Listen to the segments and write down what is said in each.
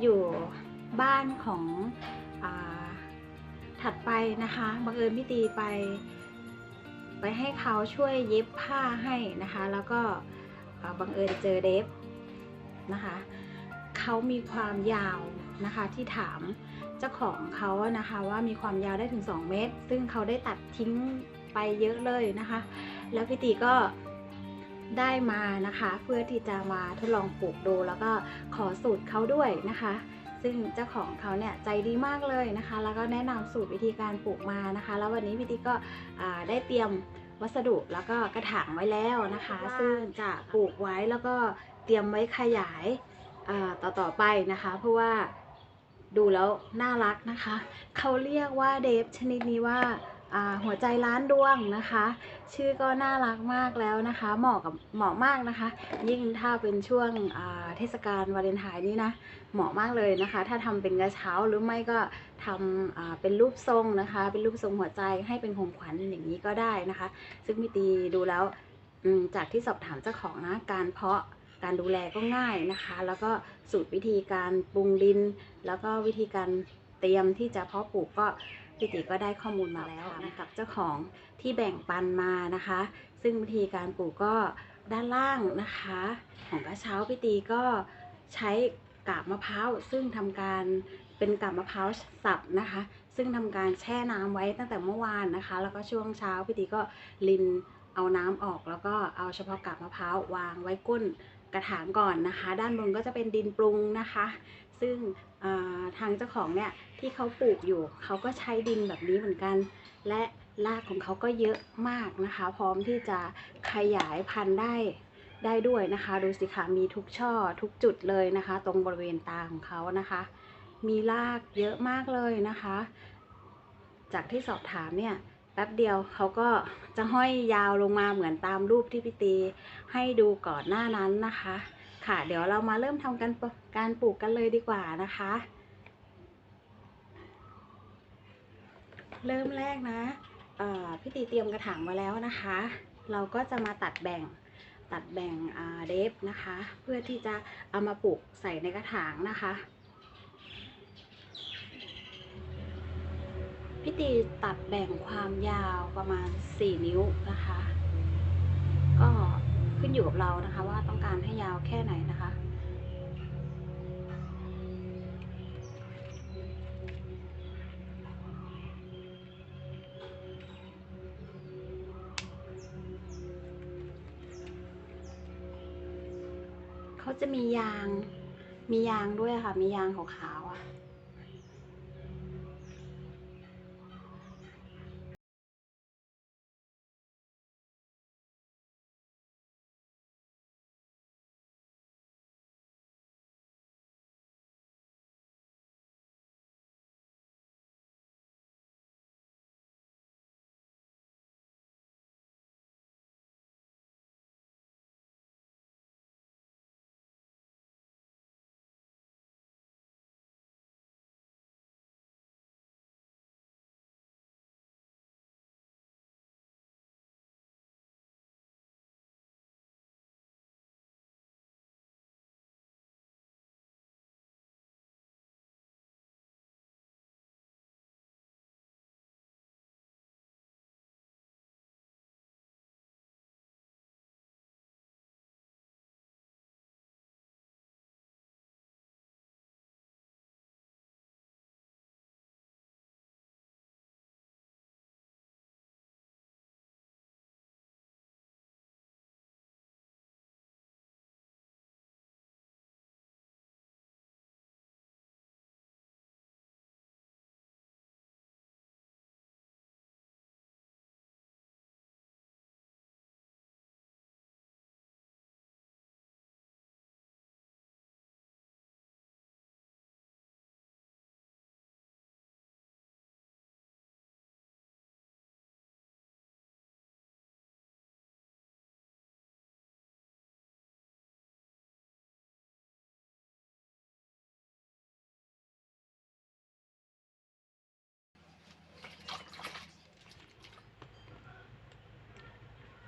อยู่บ้านของอถัดไปนะคะบังเอิญพี่ตีไป ไปให้เขาช่วยเย็บผ้าให้นะคะ แล้วก็บังเอิญเจอเดฟนะคะเขามีความยาวนะคะที่ถามเจ้าของเขานะคะว่ามีความยาวได้ถึง 2 เมตร ซึ่งเขาได้ตัดทิ้งไปเยอะเลยนะคะ แล้วพี่ตีก็ ได้มานะคะ เพื่อที่จะมาทดลองปลูกดู แล้วก็ขอสูตรเขาด้วยนะคะ ซึ่งเจ้าของเขาเนี่ยใจดีมากเลยนะคะ แล้วก็แนะนำสูตรวิธีการปลูกมานะคะ แล้ววันนี้พี่ตีก็อ่าได้เตรียมวัสดุแล้วก็กระถางไว้แล้วนะคะ ซึ่งจะปลูกไว้แล้วก็เตรียมไว้ขยายอ่าต่อๆไปนะคะ เพราะว่าดูแล้วน่ารักนะคะ เขาเรียกว่าเดฟชนิดนี้ว่าอ่าหัวใจล้านดวงนะคะ ชื่อก็น่ารักมากแล้วนะคะ เหมาะกับเหมาะมากนะคะ ยิ่งถ้าเป็นช่วงเทศกาลวาเลนไทน์นี่นะ เหมาะมากเลยนะคะ ถ้าทำเป็นกระเช้าหรือไม่ก็ทำเป็นรูปทรงนะคะ เป็นรูปทรงหัวใจให้เป็นของขวัญอย่างนี้ก็ได้นะคะ ซึ่งพี่ตีดูแล้วจากที่สอบถามเจ้าของนะการเพาะการดูแลก็ง่ายนะคะ แล้วก็สูตรวิธีการปรุงดิน แล้วก็วิธีการเตรียมที่จะเพาะปลูกก็ พี่ติก็ได้ข้อมูลมาแล้วนะครับเจ้าของที่แบ่งปันมานะคะ ซึ่งวิธีการปลูกก็ด้านล่างนะคะ ของกระเช้าพี่ตีก็ใช้กาบมะพร้าวซึ่งทำการเป็นกาบมะพร้าวสับนะคะ ซึ่งทำการแช่น้ำไว้ตั้งแต่เมื่อวานนะคะ แล้วก็ช่วงเช้าพี่ตีก็ลินเอาน้ำออก แล้วก็เอาเฉพาะกาบมะพร้าววางไว้ก้นกระถางก่อนนะคะ ด้านบนก็จะเป็นดินปรุงนะคะ ซึ่งทางเจ้าของเนี่ยที่เขาปลูกอยู่เขาก็ใช้ดินแบบนี้เหมือนกัน และรากของเขาก็เยอะมากนะคะ พร้อมที่จะขยายพันธุ์ได้ได้ด้วยนะคะ ดูสิคะมีทุกช่อทุกจุดเลยนะคะ ตรงบริเวณตาของเขานะคะ มีรากเยอะมากเลยนะคะ จากที่สอบถามเนี่ยแป๊บเดียวเขาก็จะห้อยยาวลงมาเหมือนตามรูปที่พี่ตีให้ดูก่อนหน้านั้นนะคะ ค่ะ เดี๋ยวเรามาเริ่มทำการปลูกการปลูกกันเลยดีกว่านะคะ เริ่มแรกนะพี่ตีเตรียมกระถางมาแล้วนะคะ เราก็จะมาตัดแบ่งตัดแบ่งเดฟนะคะ เพื่อที่จะเอามาปลูกใส่ในกระถางนะคะพี่ตีตัดแบ่งความยาวประมาณ 4 นิ้วนะคะ ก็ ขึ้นอยู่กับเรานะคะ ว่าต้องการให้ยาวแค่ไหนนะคะ เขาจะมียาง มียางด้วยค่ะ มียางขาวๆอะ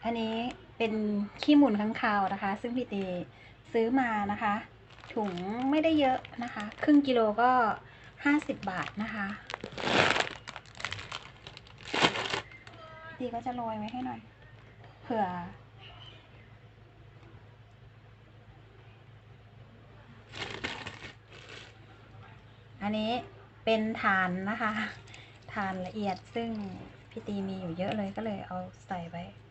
อันนี้เป็นขี้หมุนข้างคาวนะคะ ซึ่งพี่ตีซื้อมานะคะ ถุงไม่ได้เยอะนะคะ ครึ่งกิโลก็ห้าสิบบาทนะคะดีก็จะโรยไว้ให้หน่อย เผื่อ อันนี้เป็นฐานนะคะ ฐานละเอียดซึ่งพี่ตีมีอยู่เยอะเลยก็เลยเอาใส่ไปใส่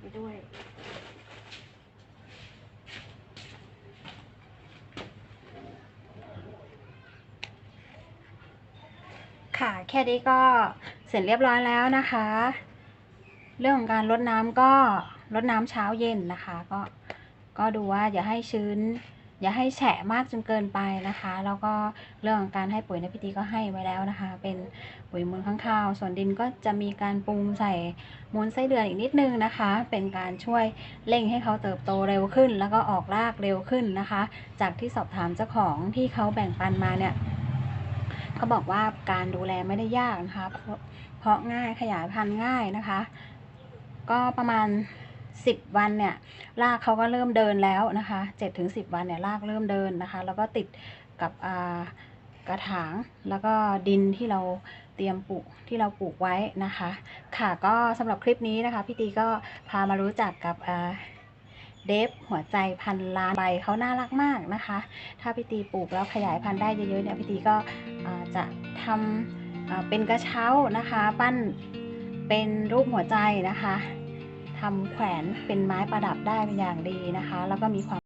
ไปด้วยค่ะแค่นี้ก็เสร็จเรียบร้อยแล้วนะคะ เรื่องของการลดน้ำก็ลดน้ำเช้าเย็นนะคะ ก็ก็ดูว่าอย่าให้ชื้น อย่าให้แฉะมากจนเกินไปนะคะ แล้วก็เรื่องของการให้ปุ๋ยในพิธีก็ให้ไว้แล้วนะคะ เป็นปุ๋ยมูลข้างคาว ส่วนดินก็จะมีการปรุงใส่มูลไส้เดือนอีกนิดนึงนะคะ เป็นการช่วยเร่งให้เขาเติบโตเร็วขึ้น แล้วก็ออกรากเร็วขึ้นนะคะ จากที่สอบถามเจ้าของที่เขาแบ่งปันมาเนี่ยเขาบอกว่าการดูแลไม่ได้ยากนะคะ เพราะง่ายขยายพันธุ์ง่ายนะคะ ก็ประมาณ 10วันเนี่ยรากเขาก็เริ่มเดินแล้วนะคะ7ถึง10วันเนี่ยรากเริ่มเดินนะคะ แล้วก็ติดกับอ่ากระถางแล้วก็ดินที่เราเตรียมปลูกที่เราปลูกไว้นะคะ ค่ะก็สำหรับคลิปนี้นะคะพี่ตีก็พามารู้จักกับเดฟหัวใจพันล้านใบเขาน่ารักมากนะคะ ถ้าพี่ตีปลูกแล้วขยายพันธุ์ได้เยอะๆเนี่ยพี่ตีก็จะทำเป็นกระเช้านะคะ ปั้นเป็นรูปหัวใจนะคะ ทำแขวนเป็นไม้ประดับได้เป็นอย่างดีนะคะ แล้วก็มีความ